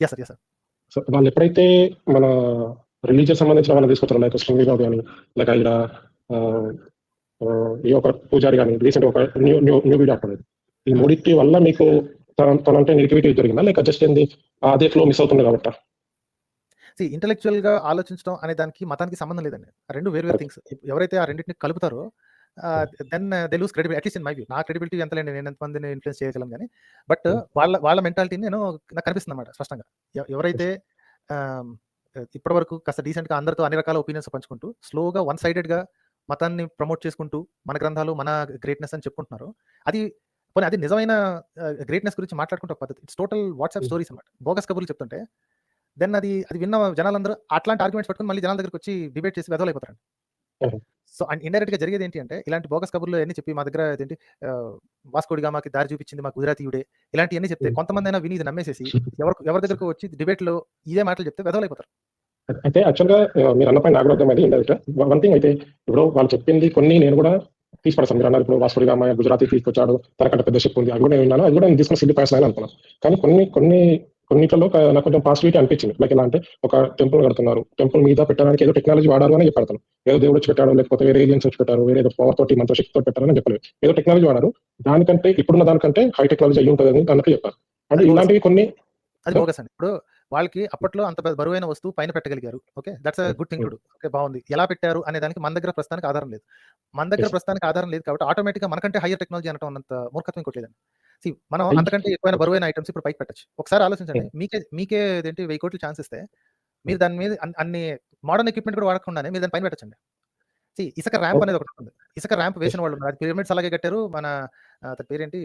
Yes sir. Yes sir. So, వాళ్ళెప్పుడైతే మన religious సంబంధించిన వాళ్ళని తీసుకొచ్చారో లైక్ శృంగిలో గాని, లేక ఆహ్, ఈ ఒక పూజారి గాని రీసెంట్‌గా ఒక new new new video upload అయింది. ఈ మూడిటి వల్ల మీకు తన తనంటే నెగటివిటీ జరిగిందా? లేక జస్ట్ ఏంది అదే ఫ్లో మిస్ అవుతుంది కాబట్టా? సీ ఇంటెలెక్చువల్‌గా ఆలోచించడం అనే దానికి మతానికి సంబంధం లేదండి. 2 వేరు వేరు. థింగ్స్. ఎవరైతే ఆ రెండిటిని కలుపుతారో then they lose credibility at least in my view. నా క్రెడిబిలిటీ ఎంతలేండి నేను ఎంతమందిని ఇన్‌ఫ్లుయెన్స్ చేయగలను గానీ, బట్. వాళ్ళ వాళ్ళ మెంటాలిటీని నేను నాకు కనిపిస్తుందన్నమాట స్పష్టంగా. ఎ ఎవరైతే ఆహ్, ఇప్పటివరకు కాస్త డీసెంట్‌గా అందరితో అన్ని రకాల ఒపీనియన్స్ పంచుకుంటూ, స్లోగా వన్ సైడెడ్‌గా మతాన్ని ప్రమోట్ చేసుకుంటూ, మన గ్రంథాలు, మన గ్రేట్‌నెస్ అని చెప్పుకుంటున్నారో, అది పోనీ అది నిజమైన గ్రేట్‌నెస్ గురించి మాట్లాడుకుంటే ఒక పద్ధతి. It's total WhatsApp. స్టోరీస్ అన్నమాట. బోగస్ కబుర్లు చెప్తుంటే, దెన్ అది అది విన్న జనాలందరూ అట్లాంటి ఆర్గ్యుమెంట్స్ పట్టుకొని మళ్ళీ జనాల దగ్గరికొచ్చి డిబేట్ చేసి వెధవలైపోతారండి. సో, అండ్ ఇండైరెక్ట్‌గా జరిగేదేంటి అంటే, ఇలాంటి బోగస్ కబుర్లు అయన్నీ చెప్పి మా దగ్గర ఇదేంటి ఆహ్, వాస్కోడి గామాకి దారి చూపించింది మా గుజరాతీయుడే. ఇలాంటియన్నీ చెప్తే హ్మ్. కొంతమందైనా విని ఇది నమ్మేసేసి ఎవరు ఎవరి దగ్గరకో వచ్చి డిబేట్‌లో ఇదే మాటలు చెప్తే వెధవలైపోతారు. అయితే యాక్చువల్‌గా ఆహ్, మీరన్న పాయింట్ నాకు కూడా అర్థమైంది ఇండైరెక్ట్‌గా. వన్ థింగ్ అయితే ఇప్పుడు వాళ్ళు చెప్పింది కొన్ని నేను కూడా తీసి పడేసాను. మీరన్నారు ఇప్పుడు వాస్కోడి గామ గుజరాతీ తీసుకొచ్చాడు. తనకంటే పెద్ద షిప్ ఉంది. అది కూడా నేను విన్నాను. అది కూడా నేను తీసుకున్న పాయింట్స్ లాగానే అనుకున్నాను. కానీ కొన్ని కొన్ని కొన్నిట్లలో నాకు కొంచెం పాజిటివిటీ అనిపించింది. లైక్ ఎలా అంటే ఒక టెంపుల్ కడుతున్నారు. టెంపుల్ మీద పెట్టడానికి ఏదో టెక్నాలజీ వాడారు అని అతను. ఏదో దేవుడు వచ్చి పెట్టాడు, లేకపోతే వేరే ఏలియన్స్ వచ్చి పెట్టారు, వేరే ఏదో పవర్ తోటి మనతో శక్తితో పెట్టారని చెప్పలేదు. ఏదో టెక్నాలజీ వాడారు. దానికంటే ఇప్పుడున్న దానికంటే హై టెక్నాలజీ అయ్యి ఉంటదని అన్నట్టు చెప్పారు. అంటే. ఇలాంటివి కొన్ని అది! బోగస్ అండి. ఇప్పుడు వాళ్ళకి అప్పట్లో అంత పెద్ద బరువైన వస్తువు పైన పెట్టగలిగారు. Okay. That's. Good thing too. Okay. బావుంది. ఎలా పెట్టారు అనే దానికి మన దగ్గర ప్రస్తుతానికి ఆధారం లేదు. మన దగ్గర. ప్రస్తుతానికి ఆధారం లేదు కాబట్టి ఆటోమేటిక్‌గా మనకంటే హైయర్ టెక్నాలజీ అనటం అన్నంత మూర్ఖత్వం ఇంకోటి లేదండి. సీ మనం అంతకంటే ఎక్కువైన బరువైన ఐటెమ్స్ ఇప్పుడు పైకి పెట్టొచ్చు. ఒకసారి ఆలోచించండి. మీకే మీకే ఇదేంటి 1000,00,00,000 ఛాన్స్ ఇస్తే, మీరు. దాని మీద అన్ అన్ని మోడర్న్ ఎక్విప్‌మెంట్ కూడా వాడకుండానే మీరు దాన్ని పైన పెట్టొచ్చండి. సీ ఇసుక ర్యాంప్. అనేది ఒకటుంటుంది. ఇసుక ర్యాంప్. వేసిన వాళ్ళున్నారు. అది పిరమిడ్స్ అలాగే కట్టారు. మన పేరేంటి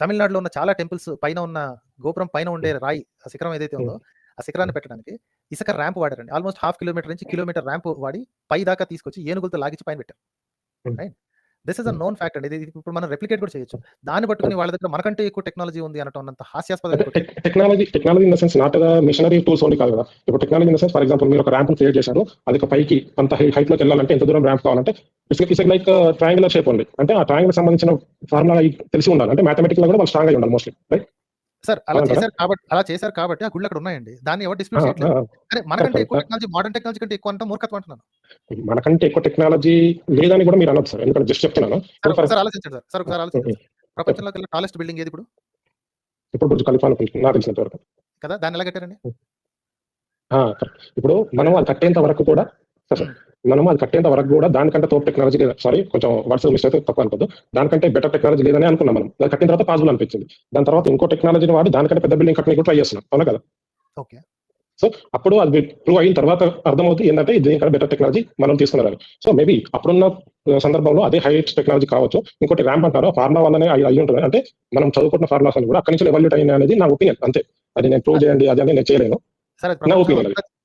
తమిళనాడులో ఉన్న చాలా టెంపుల్స్ పైన ఉన్న గోపురం పైన ఉండే. రాయి, ఆ శిఖరం ఏదైతే ఉందో. ఆ శిఖరాన్ని. పెట్టడానికి ఇసుక ర్యాంప్ వాడారండి. ఆల్‌మోస్ట్ హాఫ్ కిలోమీటర్ నుంచి కిలోమీటర్ ర్యాంప్ వాడి పై దాకా తీసుకొచ్చి ఏనుగులతో లాగించి పైన పెట్టారు. రైట్. దిస్ ఎ హ్మ్. నోన్ ఫ్యాక్ట్ అండి. ఇది ఇప్పుడు మనం రెప్లికేట్ కూడా చేయొచ్చు. దాన్ని పట్టుకొని. వాళ్ళ దగ్గర మనకంటే ఎక్కువ టెక్నాలజీ ఉంది అనటం అన్నంత హాస్యాస్పదం. Technology technology in the sense not machinery tools only కాదు కదా! ఇప్పుడు technology in the sense for example మీరు ఒక ర్యాంప్‌ని క్రియేట్ చేశారు. అది ఒక పైకి అంత హై హైట్‌లోకి వెళ్ళాలంటే ఎంత దూరం ర్యాంప్ కావాలంటే it's like triangular shape only. అంటే ఆ ట్రయాంగిల్‌కి సంబంధించిన ఫార్ములా తెలిసి ఉండాలి. అంటే మ్యాథమెటికల్‌గా కూడా వాళ్ళు స్ట్రాంగ్ అయ్యి ఉండాలి మోస్ట్‌లీ. రైట్? సార్ అలా? చేశారు కాబట్టి అలా చేశారు కాబట్టి ఆ గుళ్ళు అక్కడ ఉన్నాయండి. దాన్ని ఎవరు! డిస్ప్యూట్! చేయట్లేదు. కానీ. మనకంటే ఎక్కువ. టెక్నాలజీ మోడర్న్ టెక్నాలజీ కంటే ఎక్కువ అనటం మూర్ఖత్వం అంటున్నాను. మనకంటే ఎక్కువ టెక్నాలజీ లేదని కూడా మీరు అనొచ్చు సార్. ఎందుకంటే జస్ట్ చెప్తున్నాను. సార్ ఆలోచించండి సార్. సార్ ఒకసారి. ఆలోచించండి. చెప్పండి. ప్రపంచంలోకెల్లా టాలెస్ట్ బిల్డింగ్ ఏది ఇప్పుడు? ఇప్పుడు బుర్జ్ ఖలీఫా అనుకుంటున్నా నాకు తెలిసినంత వరకు. కదా! దాన్ని ఎలా కట్టారండి? ఇప్పుడు మనం అది కట్టేంత వరకు కూడా సార్, సార్. హ్మ్. మనం అది కట్టేంత వరకు కూడా దానికంటే తోపు టెక్నాలజీ సారీ కొంచెం వర్డ్స్ మిస్ అయితే తప్పు అనుకోద్దు. దానికంటే బెటర్ టెక్నాలజీ లేదనే అనుకున్నాం మనం. అది కట్టిన తర్వాత పాసిబుల్ అనిపించింది. దాని తర్వాత. ఇంకో టెక్నాలజీని వాడి దానికంటే పెద్ద బిల్డింగ్ కట్టడానికి కూడా ట్రై చేస్తున్నాం. అవునా కదా! ఓకే. సో, అప్పుడు అది ప్రూవ్ అయిన తర్వాత అర్థమవుతుంది ఏందంటే దీనికన్నా బెటర్ టెక్నాలజీ మనం తీసుకున్నారని. సో, మేబీ అప్పుడున్న సందర్భంలో అదే హైయెస్ట్ టెక్నాలజీ కావచ్చు. ఇంకోటి ర్యాంప్ అంటారు. ఆ ఫార్ములా వల్లనే అయి అయ్యుంటది. అంటే మనం చదువుకున్న ఫార్ములాస్ కూడా అక్కడి నుంచి ఎవల్యూట్ అయినాయి అనేది నా ఒపీనియన్ అంతే. అది నేను ప్రూవ్ చేయండి అది అని నేను చేయలేను.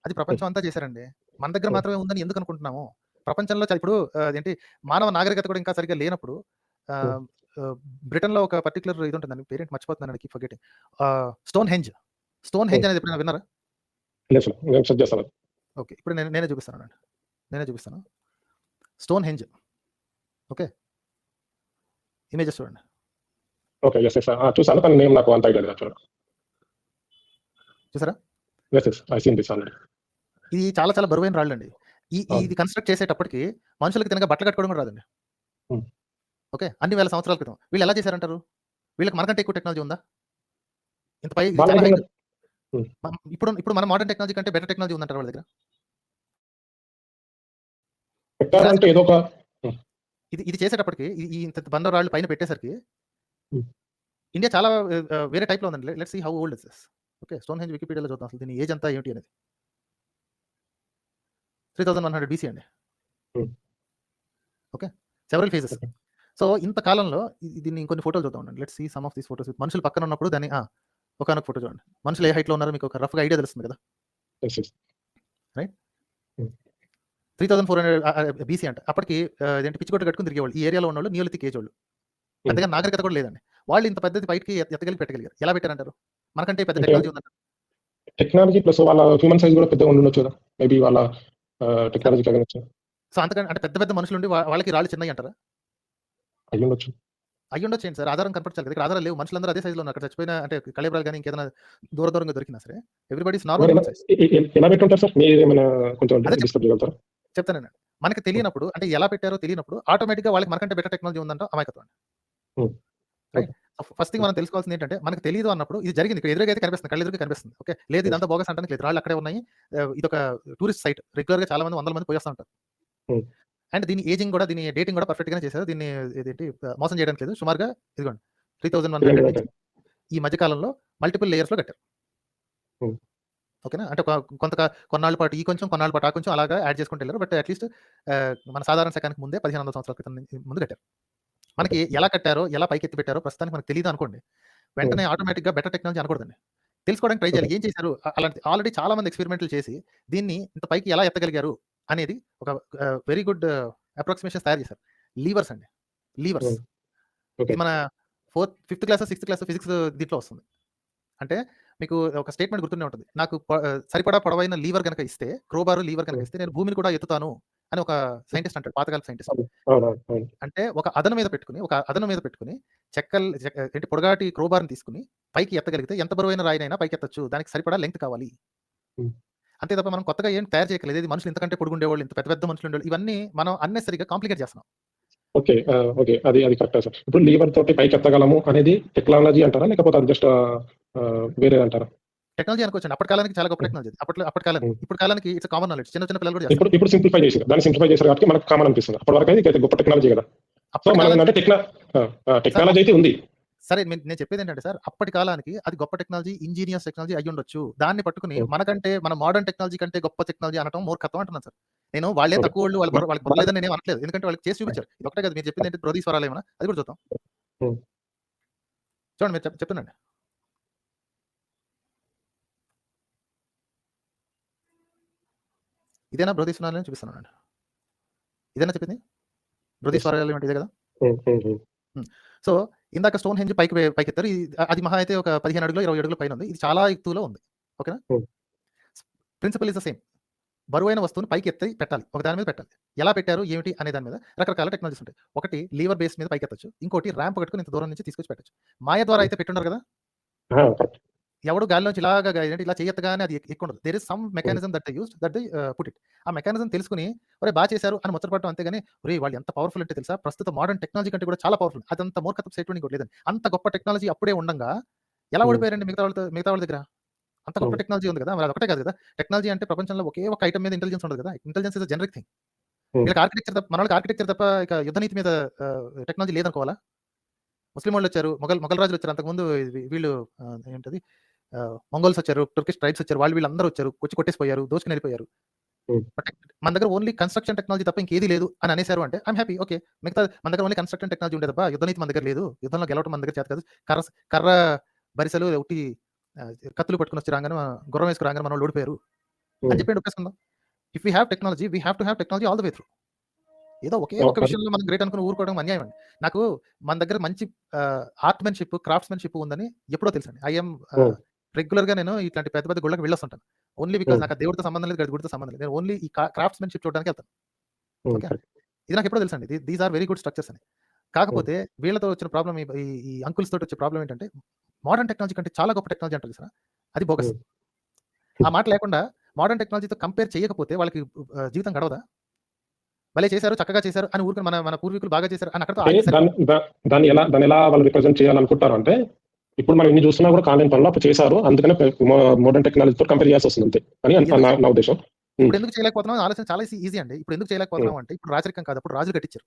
అది ప్రపంచం అంతా చేశారండి. మన దగ్గర. మాత్రమే ఉందని ఎందుకు అనుకుంటున్నాము? ప్రపంచంలో ఇప్పుడు అదేంటి మానవ నాగరికత కూడా ఇంకా సరిగ్గా లేనప్పుడు ఆహ్, బ్రిటన్‌లో ఒక పర్టిక్యులర్ ఇది ఉంటుందండి. పేరేంటి మర్చిపోతున్నానండి. Keep forgetting. ఆహ్, స్టోన్ హెంజ్. Stonehenge. అనేది ఎప్పుడైనా విన్నారా? నేను. ఓకే. ఇప్పుడు నేను నేనే చూపిస్తానుండండి. నేనే చూపిస్తాను. Stonehenge. ఓకే. ఇమేజెస్ చూడండి. ఓకే. యెస్. ఆ! చూసాను. కానీ నేమ్ నాకు అంత ఐడియా లేదు. చూసారా? Yes. Yes. I seen this already. ఇది చాలా చాలా బరువైన రాళ్ళండి. ఈ. ఇది కన్‌స్ట్రక్ట్ చేసేటప్పటికి మనుషులకి తినగా బట్టలు కట్టుకోవడం కూడా రాదండి. ఓకే. అన్ని వేల సంవత్సరాల క్రితం. వీళ్ళు ఎలా చేశారంటారు? వీళ్ళకి మనకంటే ఎక్కువ టెక్నాలజీ ఉందా? ఇంత పై ఇప్పుడు ఇప్పుడు మన మోడర్న్ టెక్నాలజీ కంటే బెటర్ టెక్నాలజీ ఉందంటారా వాళ్ళ దగ్గర? ఇది ఇది చేసేటప్పటికి ఈ ఇంత బండ రాళ్ళు పైన పెట్టేసరికి. ఇండియా చాలా వేరే ఉందండి. లె let's see how old is this. Okay. Stonehenge వికీపీడియాలో చూద్దాం అసలు దీని ఏజ్ అంతా ఏమిటి అనేది. 3100 బీసీ అండి. ఓకే. Several phases. సో, ఇంత కాలంలో దీన్ని ఇంకొన్ని ఫోటోలు చూద్దాం ఉండండి. Let's see some of these photos with మనుషులు పక్కన ఉన్నప్పుడు దాన్ని ఆ! ఒకానొక ఫోటో చూడండి. మనుషులు ఏ హైట్‌లో ఉన్నారో మీకు ఒక రఫ్‌గా ఐడియా తెలుస్తుంది కదా! రైట్? హ్మ్. 3400 ఆహ్, ఆహ్, బీసీ అంట. అప్పటికి ఆహ్, ఇదేంటి పిచ్చి గుడ్డ కట్టుకొని తిరిగేవాళ్ళు. ఈ ఏరియాలో ఉన్నోళ్ళు నియోలిథిక్ ఏజ్. హ్మ్. పెద్దగా నాగరికత కూడా లేదండి. వాళ్ళు ఇంత పెద్దది ఎత్ ఎత్తగలిగి పెట్టగలిగారు. ఎలా పెట్టారంటారు? మనకంటే పెద్ద టెక్నాలజీ ఉందంటారా? టెక్నాలజీ ప్లస్ వాళ్ళ హ్యూమన్ సైజ్ కూడా పెద్దగా ఉండుండొచ్చు కదా! మేబీ వాళ్ళ టెక్నాలజీ అవ్వచ్చు. సో, అంతకని అంటే పెద్ద పెద్ద మనుషులుండి వా వాళ్ళకి రాళ్ళు చిన్నయి అంటారా? అయ్యుండొచ్చు. అయ్యుండొచ్చేయండి సార్. ఆధారం కనపరచాలి కదా! ఇక్కడ ఆధారాలు లేవు. మనుషులందరూ అదే సైజ్‌లో ఉన్నారు. అక్కడ చచ్చిపోయిన అంటే కళేబరాలు గాని, ఇంకేదైనా దూర దూరంగా దొరికినా సరే, ఎవ్రీబడీ ఈస్ మరి నార్మల్ ఎలా పెట్టుంటారు సార్? కొంచెం చేయగలుగుతారా? చెప్తానండి. మనకు తెలియనప్పుడు అంటే ఎలా పెట్టారో తెలియనప్పుడు ఆటోమేటిక్‌గా వాళ్ళకి మనకంటే బెటర్ టెక్నాలజీ ఉందంటాం అమాయకత్వం. రైట్. ఫస్ట్ థింగ్ మనం తెలుసుకోవాల్సింది ఏంటంటే, మనకు తెలీదు అన్నప్పుడు ఇది జరిగింది. ఇక్కడ ఎదురుగా అయితే కనిపిస్తుంది. కళ్ళెదురుగా కనిపిస్తుంది. ఓకే. లేదు. ఇదంతా బోగస్ అంటానికి లేదు. రాళ్ళు అక్కడే ఉన్నాయి. ఆహ్, ఇదొక టూరిస్ట్ సైట్. రెగ్యులర్‌గా చాలా మంది వందల మంది పోయేస్తా ఉంటారు. హ్మ్. అండ్ దీని ఏజింగ్ కూడా దీని డేటింగ్ కూడా పర్ఫెక్ట్‌గానే చేశారు. దీన్ని ఇదేంటి ఆహ్, మోసం చేయడానికి లేదు. సుమారుగా ఇదిగోండి 3100 ఇలాంటివి నుంచి ఉంటాయి. ఈ మధ్య కాలంలో మల్టిపుల్ లేయర్స్‌లో కట్టారు. హ్మ్. ఓకేనా. అంటే ఒక కొంత కొన్నాళ్ళ పాటు ఈ కొంచెం, కొన్నాళ్ళ పాటు ఆ కొంచెం అలాగా యాడ్ చేసుకుంటూ. బట్ అట్‌లీస్ట్ మన సాధారణ శకానికి ముందే 1500 సంవత్సరాల క్రితం ముందు కట్టారు. మనకి. ఎలా కట్టారో, ఎలా పైకెత్తి పెట్టారో ప్రస్తుతానికి మనకు తెలీదు అనుకోండి. వెంటనే ఆటోమేటిక్‌గా బెటర్ టెక్నాలజీ అనకూడదండి. తెలుసుకోవడానికి ట్రై. చేయాలి. ఏం చేశారు? అలాంటి ఆల్రెడీ చాలా మంది ఎక్స్‌పెరిమెంట్‌లు చేసి దీన్ని ఇంత పైకి ఎలా ఎత్తగలిగారు అనేది ఒక వెరీ గుడ్ అప్రాక్సిమేషన్స్ తయారు చేశారు. లీవర్స్ అండి. లీవర్స్. మన ఫోర్త్ ఫిఫ్త్ క్లాసో, సిక్స్త్ క్లాసో ఫిజిక్స్ దీంట్లో వస్తుంది. అంటే మీకు ఒక స్టేట్‌మెంట్ గుర్తుండే ఉంటది. నాకు సరిపడా పొడవైన లీవర్ గనక ఇస్తే, క్రోబార్, లీవర్ హ్మ్. ఇస్తే నేను భూమిని కూడా ఎత్తుతాను అని ఒక సైంటిస్ట్ అంటాడు. పాతకాలపు సైంటిస్ట్. అంటే ఒక అదను మీద పెట్టుకొని, ఒక అదను మీద పెట్టుకొని చెక్కల్ ఏంటి పొడగాటి క్రోబార్‌ని తీసుకొని పైకి ఎత్తగలిగితే ఎంత బరువైన రాయినైనా పైకెత్తొచ్చు. దానికి సరిపడా లెంగ్త్ కావాలి. అంతే తప్ప మనం కొత్తగా ఏం తయారు చేయక్కర్లేదు. ఏది మనుషులు ఇంతకంటే పొడుగుండేవాళ్ళు, ఇంత పెద్ద పెద్ద మనుషులు ఉండేవాళ్ళు ఇవన్నీ మనం అన్నెసెసరీగా కాంప్లికేట్ చేస్తున్నాం. ఓకే. ఓకే. అది అది కరెక్టే సార్. ఇప్పుడు లీవర్ తోటి పైకెత్తగలము అనేది టెక్నాలజీ అంటారా? లేకపోతే అది జస్ట్ ఆహ్, వేరేదంటారా? టెక్నాలజీ అనుకోవచ్చండి. అప్పటి కాలానికి చాలా గొప్ప. టెక్నాలజీ. అప్పట్లో అప్పటి కాలానికి. ఇప్పుడు కాలానికి ఇట్స్ కామన్ నాలెడ్జ్. చిన్న చిన్న పిల్లలు కూడా ఇప్పుడు. ఇప్పుడు సింప్లిఫై చేసారు. దాన్ని సింప్లిఫై చేసారు కాబట్టి మనకు కామన్ అనిపిస్తుంది. అప్పటి వరకు అయితే ఇది గొప్ప టెక్నాలజీ కదా! సో మనం ఏంటంటే టెక్నాలజీ అయితే ఉంది. సరే నేను చెప్పేది ఏంటంటే సార్, అప్పటి కాలానికి అది గొప్ప టెక్నాలజీ, ఇంజినియర్స్ టెక్నాలజీ అయ్యుండొచ్చు. దాన్ని పట్టుకొని. మనకంటే మన మోడర్న్ టెక్నాలజీ కంటే గొప్ప టెక్నాలజీ అనటం మూర్ఖత్వం అంటున్నాను సార్. నేను వాళ్ళేం ఓకే. తక్కువోళ్ళు, వాళ్ళ బుర్ర వాళ్ళకి బుర్ర లేదని నేనేం అనట్లేదు. ఎందుకంటే వాళ్ళకి చేసి చూపించారు. ఇదొక్కటే కాదు మీరు చెప్పింది ఏంటి బృహదీ స్వరాలేమనా? అది కూడా చూద్దాం. చూడండి మీరు చెప్ ఇదేనా బృహదీ స్వరాలని చూపిస్తున్నానండి. ఇదేనా చెప్పింది? బృహదీ యెస్. స్వరాలు అంటే ఇదే కదా! హ్మ్. హ్మ్. హ్మ్. హ్మ్. సో, ఇందాక స్టోన్ హెంజ్ పైకి వే పైకెత్తారు. ఇది అది మహా అయితే ఒక 15 అడుగులో, 20 అడుగుల పైన ఉంది. ఇది చాలా ఎత్తులో ఉంది. ఓకేనా? Principle is the same. బరువైన వస్తువుని పైకి ఎత్తి పెట్టాలి. ఒక దాని మీద పెట్టాలి. ఎలా పెట్టారు? ఏమిటి? అనే దాని మీద రకరకాల టెక్నాలజీస్ ఉంటాయి. ఒకటి లీవర్ బేస్ మీద పైకెత్తొచ్చు. ఇంకోటి ర్యాంప్ కట్టుకొని ఇంత దూరం నుంచి తీసుకొచ్చి పెట్టొచ్చు. మాయ ద్వారా. అయితే పెట్టుండరు కదా! ఎవడు గాలిలోంచి ఇలాగా ఇలా చెయ్యెత్తగానే అది ఎక్ ఎక్కుండదు. There is some. Mechanism that used that put it. ఆ మెకానిజం తెలుసుకొని ఒరేయ్! బా చేశారు అని ముచ్చట పడటం అంతేగాని ఒరేయ్! వాళ్ళు ఎంత పవర్‌ఫుల్ అంటే తెలుసా? ప్రస్తుత మోడర్న్ టెక్నాలజీ కంటే కూడా చాలా పవర్‌ఫుల్. అదంత మూర్ఖతపు స్టేట్‌మెంట్ ఇంకోటి లేదండి. అంత గొప్ప టెక్నాలజీ అప్పుడే ఉండంగా ఎలా. ఓడిపోయారండి మిగతా వాళ్ళతో మిగతా వాళ్ళ దగ్గర? అంత గొప్ప. టెక్నాలజీ ఉంది కదా! మరి అదొకటే కాదు కదా! టెక్నాలజీ అంటే ప్రపంచంలో ఒకే ఒక ఐటెమ్ మీద ఇంటెలిజెన్స్ ఉండదు కదా! Intelligence is generic thing. వీళ్ళకి ఆర్కిటెక్చర్ తప్ప మనోళ్ళకి ఆర్కిటెక్చర్ తప్ప ఇక యుద్ధ నీతి మీద టెక్నాలజీ లేదనుకోవాలా? ముస్లిం వాళ్ళొచ్చారు. మొఘల్ మొఘల్ రాజులొచ్చారు. అంతకుముందు వీ వీళ్ళు ఆహ్, ఏంటది మంగోల్స్ వచ్చారు. టుర్కిష్ ట్రైబ్స్ వచ్చారు. వాళ్ళు వీళ్ళందరూ వచ్చారు. వచ్చి కొట్టేసి పోయారు. దోచుకొని. బట్ మన దగ్గర ఓన్లీ కన్‌స్ట్రక్షన్ టెక్నాలజీ తప్ప ఇంకేది లేదు అని అనేసారు అంటే ఐయామ్ హ్యాపీ. ఓకే. మిగతా మన దగ్గర ఓన్లీ కన్‌స్ట్రక్షన్ టెక్నాలజీ ఉండే తప్ప యుద్ధ నీతి మన దగ్గర లేదు. యుద్ధంలో గెలవడం మన దగ్గర చేత కాదు. కర్ర కర్ర బరిసెలు ఆహ్, కత్తులు పట్టుకొనొచ్చి రాంగానే గుర్రం వేసుకొని రాంగానే మనోళ్ళు ఓడిపోయారు. అని. చెప్పి ఒప్పేసుకుందాం. If we have technology, we have to have technology all the way through. ఏదో ఒకే! ఒక విషయంలో మనం గ్రేట్ అనుకుని ఊరుకోవడం అన్యాయం అండి. నాకు మన దగ్గర మంచి ఆర్ట్‌మెన్‌షిప్, క్రాఫ్ట్స్‌మెన్‌షిప్ ఉందని ఎప్పుడో తెలుసండి. ఐ యామ్ హ్మ్. ఆహ్, రెగ్యులర్‌గా నేను ఇట్లాంటి పెద్ద పెద్ద గుళ్ళకి వెళ్ళొస్తుంటాను. ఓన్లీ బికాజ్ హ్మ్. నాకు దేవుడితో సంబంధం లేదు, గుడితో సంబంధం లేదు. నేను ఓన్లీ ఈ క్రాఫ్ట్స్‌మెన్‌షిప్ చూడడానికి ఎళ్తాను. హ్మ్. ఓకే. ఇది నాకు ఎప్పుడో తెలుసండి. These are very good structures అని. కాకపోతే వీళ్ళతో వచ్చిన ప్రాబ్లమ్ ఈ అంకుల్స్ తోటి వచ్చే ప్రాబ్లమ్ ఏంటంటే మోడర్న్ టెక్నాలజీ కంటే చాలా గొప్ప టెక్నాలజీ అంటారు చూసారా? అది బోగస్. ఆ మాట లేకుండా మోడర్న్ టెక్నాలజీతో కంపేర్ చేయకపోతే వాళ్ళకి జీవితం గడవదా? భలే చేశారు, చక్కగా చేశారు అని ఊరుకొని మన మన పూర్వీకులు బాగా చేశారు అని. దా దాన్ని ఎలా దాన్ని ఎలా వాళ్ళు రిప్రజెంట్ చేయాలనుకుంటారు అంటే, ఇప్పుడు మనం ఇన్ని చూస్తున్నా కూడా కాలేని పనులు అప్పుడు చేశారు. అందుకనే మోడర్న్ టెక్నాలజీతో కంపేర్ చేయాల్సొస్తుంది అంతే. అని నా ఉద్దేశం. ఇప్పుడు ఎందుకు చేయలేకపోతున్నాం ఆలోచన చాలా ఈజీ అండి. ఇప్పుడు ఎందుకు. చేయలేకపోతున్నాం అంటే ఇప్పుడు రాచరికం కాదు. అప్పుడు రాజులు కట్టించారు.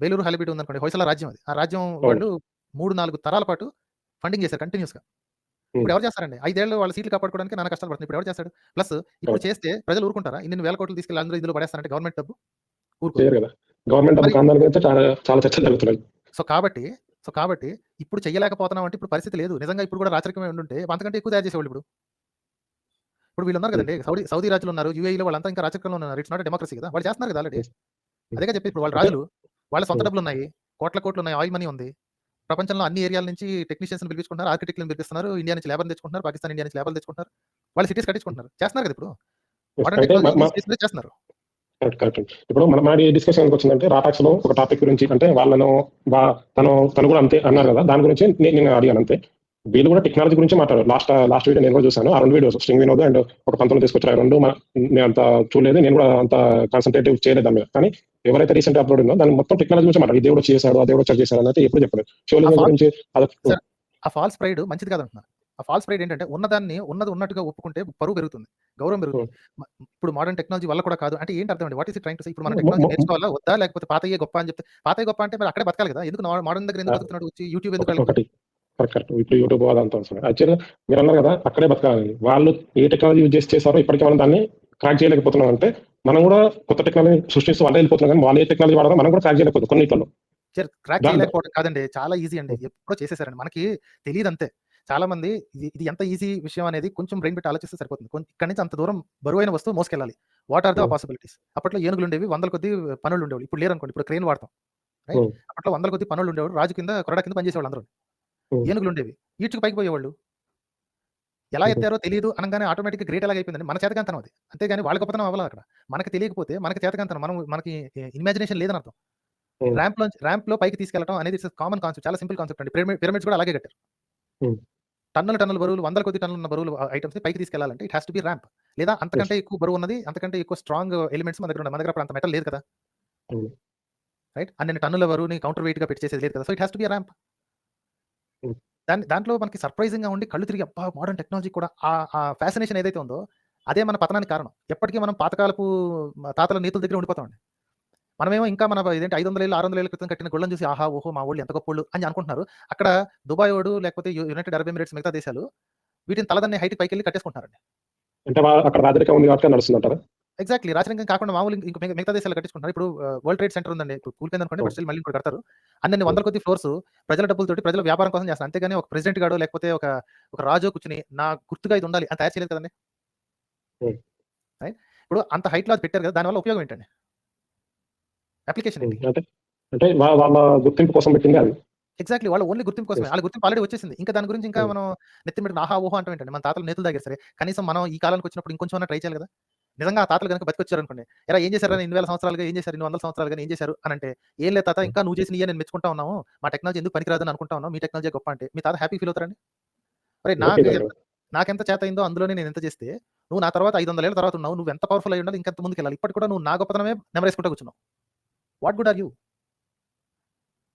వేలూరు హలబిడి ఉందనుకోండి. హొయసల రాజ్యం అది. ఆ రాజ్యం. వాళ్ళు 3, 4 తరాల పాటు ఫండింగ్ చేశారు కంటిన్యూయస్‌గా. హ్మ్. ఇప్పుడు ఎవరు చేస్తారండి? 5 ఏళ్ళు వాళ్ళ సీట్లు కాపాడుకోవడానికి నానా కష్టాలు పడుతున్నారు. ఇప్పుడు ఎవరు చేస్తాడు? ప్లస్ ఇప్పుడు. చేస్తే ప్రజలు ఊరుకుంటారా? ఇన్నిన్ని వేల కోట్లు తీసుకెళ్ళి అందులో ఇందులో పడేస్తారంటే గవర్నమెంట్ డబ్బు? ఊరుకోరు. కదా! గవర్నమెంట్ డబ్బు చాలా చాలా చర్చలు జరుగుతున్నాయి. సో, కాబట్టి సో, కాబట్టి ఇప్పుడు చేయలేకపోతున్నాం అంటే ఇప్పుడు పరిస్థితి లేదు. నిజంగా ఇప్పుడు కూడా రాచరికమే ఉండుంటే అంతకంటే ఎక్కువ తయారు చేసేవాళ్ళు ఇప్పుడు. ఇప్పుడు వీళ్ళున్నారు హ్మ్. కదండీ! సౌదీ సౌదీ రాజులు ఉన్నారు. యూఏఈలో వాళ్ళంతా ఇంకా రాచరికంలో ఉన్నారు. ఇట్స్ నాట్ డెమోక్రసీ కదా! వాళ్ళు చేస్తున్నారు కదా ఆల్రెడీ. అదేగా చెప్పేది ఇప్పుడు వాళ్ళ రాజులు వాళ్ళ సొంత హ్మ్. డబ్బులున్నాయి. కోట్ల కోట్లున్నాయి. ఆయిల్ మనీ ఉంది. ప్రపంచంలో అన్ని ఏరియాల నుంచి టెక్నీషియన్స్‌ని పిలిపించుకుంటున్నారు. ఆర్కిటెక్ట్‌లని పిలిపిస్తున్నారు. ఇండియా నుంచి లేబర్‌ని తెచ్చుకుంటున్నారు. పాకిస్తాన్, ఇండియా నుంచి లేబర్‌లు తెచ్చుకుంటున్నారు. వాళ్ళు సిటీస్ కట్టించుకుంటున్నారు. చేస్తున్నారు కదా ఇప్పుడు. చేస్తున్నారు. కరెక్ట్ కరెక్ట్ ఇప్పుడు మన మన డిస్కషన్ వచ్చిందంటే రాటాక్స్లో ఒక టాపిక్ గురించి అంటే వాళ్ళను తను తను కూడా అంతే అన్నారు కదా దాని గురించి నేను అడిగాను అంతే. వీళ్ళు కూడా టెక్నాలజీ గురించి మాట్లాడారు. లాస్ట్ లాస్ట్ వీడియో నేను కూడా చూసాను ఆ రెండు వీడియోస్ స్ట్రింగ్ వినోద్ అండ్ ఒక పంతొమ్మిది తీసుకొచ్చారు. రెండు నేను అంత చూడలేదు నేను కూడా అంత కాన్సన్ట్రేటివ్ చేయలేదు దాని మీద. కానీ ఎవరైతే రీసెంట్ అప్లోడ్ ఉందో దాని మొత్తం టెక్నాలజీ గురించి మాట్లాడు దేవుడు చేశాడు ఆ దేవుడు చేశాడు అని అయితే ఎప్పుడు చెప్పలేదు. ఆ గురించి ఆ ఫాల్స్ ప్రైడ్ మంచిది కాదంటున్నారు. ఆ ఫాల్స్ ప్రైడ్ ఏంటంటే ఉన్నదాన్ని ఉన్నది ఉన్నట్టుగా ఒప్పుకుంటే పరువు పెరుగుతుంది గౌరవం పెరుగుతుంది. ఇప్పుడు మోడర్న్ టెక్నాలజీ వల్ల కూడా కాదు. అంటే ఏంటి అర్థం అండి? వాట్ ఈస్ ట్రైన్ టు ఇప్పుడు మన టెక్నాలజీ నేర్చుకోవాలా? వద్దా? లేకపోతే పాతయ్యే గొప్ప అని చెప్తే పాతయ్య గొప్ప అంటే మరి అక్కడే బతకాలి కదా? ఎందుకు మోడర్న్ దగ్గర ఎందుకు. బతుకుతున్నాడు? వచ్చి యూట్యూబ్ ఎందుకు కరెక్ట్ ఇప్పుడు యూట్యూబ్ అదంతా యాక్చువల్గా మీరు అన్నారు కదా అక్కడే బతకాలి వాళ్ళు ఏ టెక్నాలజీ యూజ్ చేసి చేశారో ఇప్పటికీ మనం దాన్ని క్రాక్ చేయలేకపోతున్నాం అంటే మనం కూడా కొత్త టెక్నాలజీ సృష్టిస్తూ వాళ్ళే వెళ్ళిపోతున్నాం కానీ వాళ్ళు ఏ టెక్నాలజీ వాడారో మనం కూడా క్రాక్ చేయలేకపోతుంది కొన్నిట్లో సార్ క్రాక్ చేయలేకపోవడం కాదండి. చాలా ఈజీ అండి. ఎప్పుడో చేసేసారండి. మనకి తెలియదు అంతే చాలా మంది ఇది ఇది ఎంత ఈజీ విషయం అనేది కొంచెం బ్రెయిన్ పెట్టి ఆలోచిస్తే సరిపోతుంది. ఇక్కడ నుంచి అంత దూరం బరువైన వస్తువు మోసుకెళ్ళాలి. What are the. పాసిబిలిటీస్ అప్పట్లో ఏనుగులు ఉండేవి వందల కొద్ది పనులు ఉండేవి ఇప్పుడు లేరు అనుకోండి ఇప్పుడు క్రెయిన్ వాడతాం రైట్. అప్పట్లో వందల కొద్ది పనులు ఉండేవాడు రాజు కింద కొరడా కింద పనిచేసేవాళ్ళు అందరూ. ఏనుగులు ఉండేవి. ఈడ్చుకు పైకి పోయేవాళ్ళు. ఎలా. ఎత్తారో తెలియదు అనగానే ఆటోమేటిక్ గ్రేట్ ఎలాగ అయిపోయిందండి మన చేతకంతనం అది. అంతేగాని వాళ్ళ గొప్పతనం అవ్వాలి అక్కడ. మనకి తెలియకపోతే మనకి చేతకంతనం మనం మనకి ఇమాజినేషన్ లేదని అర్థం. ర్యాంప్లో ర్యాంప్లో పైకి తీసుకెళ్ళడం అనేది కామన్ కాన్సెప్ట్ చాలా సింపుల్ కాన్సెప్ట్ అండి. పిరమిడ్స్ కూడా అలాగే కట్టారు. టన్నుల టన్నుల బరువులు వందల కొద్ది టన్నుల ఉన్న బరువులు ఐటమ్స్ పైకి తీసుకెళ్ళాలంటే it has to be ramp లేదా అంతకంటే ఎక్కువ బరువు ఉన్నది అంతకంటే ఎక్కువ స్ట్రాంగ్ ఎలిమెంట్స్ మన దగ్గర మన దగ్గర అంత మెటల్ లేదు కదా. రైట్ అన్ని టన్నుల బరువుని కౌంటర్ వెయిట్గా పెట్టి చేసేది లేదు కదా. So it has to be ramp. దాని దాంట్లో మనకి సర్ప్రైజింగ్గా ఉండి కళ్ళు తిరిగి అబ్బా మోడర్న్ టెక్నాలజీ కూడా ఆ ఫ్యాసినేషన్ ఏదైతే ఉందో అదే మన పతనానికి కారణం. ఎప్పటికీ మనం పాతకాలపు తాతల నీతుల దగ్గర ఉండిపోతామండి. మనమేమో ఇంకా మన ఇదేంటి ఐదు వందల ఏళ్ళు ఆరు వందల ఏళ్ళ క్రితం కట్టిన గుళ్ళని చూసి ఆహా ఓహో మా వాళ్ళు ఎంత గొప్ప అని అనుకుంటున్నారు. అక్కడ దుబాయ్ వాడు లేకపోతే యునైటెడ్ అరబ్ ఎమిరేట్స్ మిగతా దేశాలు వీటిని తలదన్ని హైట్ పైకి వెళ్ళి కట్టేసుకుంటున్నారండి. అంటే వా- అక్కడ రాజరికం ఉంది కాబట్టి నడుస్తుందంటారా? ఎగ్జాక్ట్లీ. రాచరికం కాకుండా మామూలు ఇంక మిగ- మిగతా దేశాలు కట్టించుకుంటున్నారు. ఇప్పుడు వరల్డ్ ట్రేడ్ సెంటర్ ఉందండి. ఇప్పుడు కూలిపోయింది అనుకోండి బట్ స్టిల్ మళ్ళీ ఇప్పుడు కడతారు. అన్ని వందల కొద్ది ఫ్లోర్స్ ప్రజల డబ్బులతోటి ప్రజల వ్యాపారం కోసం చేస్తారు అంతేగాని ఒక ప్రెసిడెంట్ గాడు లేకపోతే ఒక ఒక రాజు కూర్చుని నా గుర్తుగా ఇది ఉండాలి. అని తయారు చేయలేదు కదండి. రైట్? ఇప్పుడు అంత హైట్లో అది పెట్టారు కదా దానివల్ల ఉపయోగం ఏంటండి? అప్లికేషన్ ఏంటి? అంటే వాళ్ళ గుర్తింపు కోసం పెట్టింది అది. ఎగ్జాక్ట్లీ వాళ్ళు ఓన్లీ గుర్తింపు కోసమే. Yes. వాళ్ళ గుర్తింపు ఆల్రెడీ వచ్చేసింది. ఇంకా దాని గురించి ఇంకా. మనం నెత్తి మీద ఆహా ఊహ అంటే మన తాతలు నేతలు దగ్గర సరే కనీసం మనం ఈ కాలానికి వచ్చినప్పుడు ఇంకొంచెం ట్రై చేయాలి కదా? నిజంగా ఆ తాతలు కనుక బతికొచ్చారు అనుకోండి ఎలా ఏం చేశారు ఇన్ని వేల సంవత్సరాలుగా ఏం చేశారు? ఇన్ని వందల సంవత్సరాలుగా ఏం చేశారు? అని అంటే ఏం లేదు తాత ఇంకా నువ్వు చేసిన నేను మెచ్చుకుంటా ఉన్నాము మా టెక్నాలజీ ఎందుకు పనికిరాదని అనుకుంటా ఉన్నావు. మీ టెక్నాలజీ గొప్ప అంటే మీ తాత హ్యాపీ ఫీల్ అవుతారండి అరే నాకు నాకెంత చేత అయిందో అందులోనే నేను ఎంత చేస్తే నువ్వు నా తర్వాత ఐదు వందల ఏళ్ళ తర్వాత ఉన్నావు. నువ్వు ఎంత పవర్ఫుల్ అయి ఉండాలి ఇంకెంత ముందుకు వెళ్ళాలి ఇప్పటికి కూడా నువ్వు నా గొప్పతనమే నెమరేసుకుంటా కూర్చున్నావు. What good are you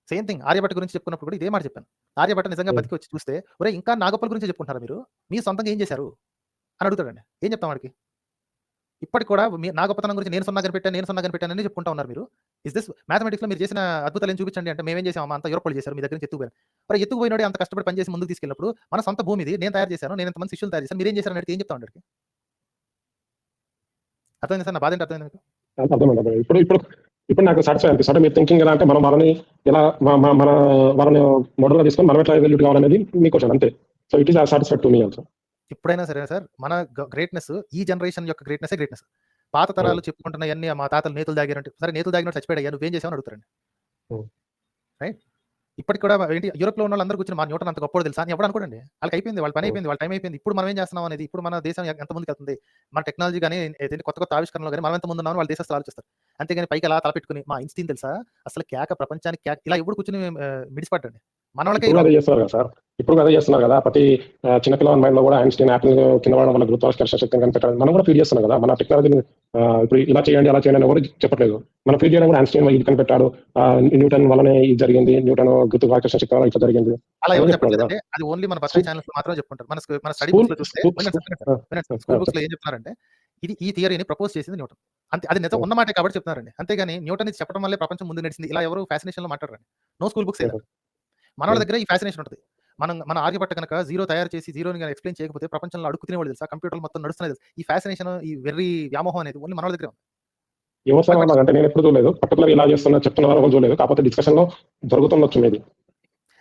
same thing Aryabhatta గురించి చెప్పుకున్నప్పుడు కూడా ఇదే మాట చెప్పాను. ఆర్యభట్ట నిజంగా. బతికి వచ్చి చూస్తే ఒరే ఇంకా నాగప్పల గురించి చెప్పుకుంటారా మీరు? మీ సొంతంగా ఏం చేశారు? అని అడుగుతాడండి. ఏం చెప్తాం వాడికి? ఇప్పటికి కూడా మీ నా గొప్పతనం గురించి నేను సున్నా కనిపెట్టాను నేను సున్నా కనిపెట్టాను అని చెప్పుకుంటా ఉన్నారు మీరు. ఇస్ దిస్ మ్యాథమెటిక్స్లో మీరు చేసిన అద్భుతాలు ఏం చూపించండి అంటే మేమేం చేసాం అంత యూరోపలు చేశారు మీ దగ్గర నుంచి ఎత్తుకుపోయారు. మరి ఎత్తుకుపోయినోడే అంత కష్టపడి పని చేసి ముందుకు తీసుకెళ్ళినప్పుడు మన సొంత భూమి ఇది నేను తయారు చేశాను నేను ఎంతమంది శిష్యులు తయారు చేశాను మీరేం చేశారు అంటే ఏం చెప్తా ఉండడికి అర్థమైంది సార్? నా బాధ ఏంటి? అర్థమైంది మీకు? అర్థమైంది అర్థమైంది. ఇప్పుడు ఇప్పుడు ఇప్పుడు నాకు సాటిస్ఫై అనిపిస్తుంది. అంటే మీరు థింకింగ్ ఎలా అంటే మనం వాళ్ళని ఎలా మన వాళ్ళని మోడల్గా తీసుకొని మనం ఎట్లా ఎవాల్యూట్ కావాలనేది మీకు వచ్చాను అంతే. So it is satisfy to me also ఎప్పుడైనా సరే సార్ మన గ్రేట్నెస్ ఈ జనరేషన్ యొక్క గ్రేట్నెస్ గ్రేట్నెస్ పాత తరాలు చెప్పుకుంటున్నాయన్నీ మా తాతలు నేతలు దాగారంటే సరే నేతలు దాగినట్టు చచ్చిపోయాడు నువ్వేం చేసావని అడుగుతారండి. రైట్ ఇప్పటికి కూడా ఏంటి యూరోప్లో ఉన్న వాళ్ళందరూ కూర్చొని మా న్యూటన్ అంత గొప్ప తెలుసా అని ఎవరు అనుకోండి వాళ్ళకి అయిపోయింది వాళ్ళ పని. అయిపోయింది వాళ్ళ టైం అయిపోయింది. ఇప్పుడు మనం ఏం చేస్తున్నాం అనేది ఇప్పుడు మన దేశం ఎంత ముందుకు వెళ్తుంది మన టెక్నాలజీ కానీ ఏదైతే కొత్త కొత్త ఆవిష్కరణలు కానీ మనం ఎంత ముందు ఉన్నామని వాళ్ళ దేశస్తులు ఆలోచిస్తారు. అంతేగాని పైకి ఎలా తలపెట్టుకుని మా ఇన్స్టీన్ తెలుసా? అసలు కేక ప్రపంచానికి కేక ఇలా ఎప్పుడు కూర్చొని మిడిసిపడ్డండి. మన వాళ్ళకే ఇప్పుడు అదే చేస్తున్నారు కదా. ప్రతి చిన్నపిల్లల మైండ్లో కూడా ఐన్స్టీన్ యాపిల్ కింద పడడం వల్ల గురుత్వాకర్షణ శక్తిని కనిపెట్టడం. మనం కూడా ఫీడ్ చేస్తున్నాం కదా. మన టెక్నాలజీని ఇప్పుడు ఇలా చేయండి అలా చేయండి అని ఎవరు చెప్పట్లేదు. మనం ఫీడ్ చేయడం కూడా ఐన్స్టీన్ ఇది కనిపెట్టాడు. న్యూటన్ వల్లనే ఇది జరిగింది. న్యూటన్ గురుత్వాకర్షణ శక్తి వల్ల ఇట్లా జరిగింది. అలా ఎవరు చెప్పలేదు అది ఓన్లీ మన బస్టాండ్ ఛానల్స్ మాత్రమే చెప్పుకుంటారు. మన స్టడీ బుక్స్లో చూస్తే స్కూల్ బుక్స్లో ఏం చెప్తున్నారంటే ఇది ఈ థియరీని ప్రపోజ్ చేసింది న్యూటన్ అంతే అది నిజం. ఉన్న మాటే కాబట్టి చెప్తున్నారండి. అంతేగాని న్యూటన్ ఇది చెప్పడం వల్లే ప్రపంచం ముందు నడిచింది. ఇలా ఎవరు ఫ్యాసినేషన్లో మాట్లాడరండి. No school books. మన వాళ్ళ. దగ్గర ఈ ఫ్యాసినేషన్ ఉంటుంది. మనం మన ఆర్యభట్ట కనుక జీరో తయారు చేసి జీరోని ఎక్స్ప్లెయిన్ చేయకపోతే ప్రపంచంలో అడుగు తినేవాళ్ళు తెలుసా? కంప్యూటర్లు మొత్తం నడుస్తున్నాయి తెలుసు? ఈ ఫ్యాసినేషన్ ఈ వెర్రీ వ్యామోహం అనేది ఓన్లీ మన దగ్గర ఉంది. సార్ అన్నారు అంటే నేను ఎప్పుడు చూడలేదు. పర్టికులర్ ఇలా చేస్తున్నా చెప్తున్నారు చూడలేదు. కాకపోతే డిస్కషన్లో జరుగుతుండొచ్చు మీది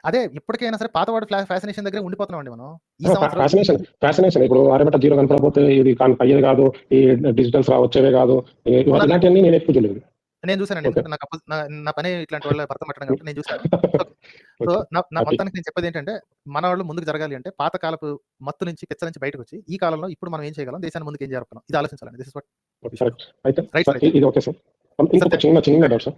అదే ఇప్పటికైనా సరే పాతవాడు ఫ్యాసినేషన్ దగ్గర ఉండిపోతున్నాం అండి మనం. ఈ ఫ్యాసినేషన్ ఫ్యాసినేషన్ ఇప్పుడు ఆరబెట్ట జీరో కనపడకపోతే ఇది కాని అయ్యేది కాదు. ఈ డిజిటల్స్ రా వచ్చేవే కాదు ఇలాంటివన్నీ నేను ఎక్కువ చూడలేదు. నేను చూసానండి. ఎందుకంటే నాకు నా పనే ఇట్లాంటి వాళ్ళ భరతం పట్టడం కాబట్టి నేను చూసాను. సో. నా. మొత్తానికి నేను చెప్పేదేంటంటే, మనోళ్ళు ముందుకు జరగాలి అంటే, పాత కాలపు మత్తు నుంచి, పిచ్చ నుంచి బయటకొచ్చి, ఈ కాలంలో ఇప్పుడు మనం ఏం చేయగలం? దేశాన్ని ముందుకేం జరపగలం? ఇది ఆలోచించాలండి. This is what. అయితే. ఇది ఓకే సార్. ఇంకొక చిన్న చిన్న డౌట్ సార్.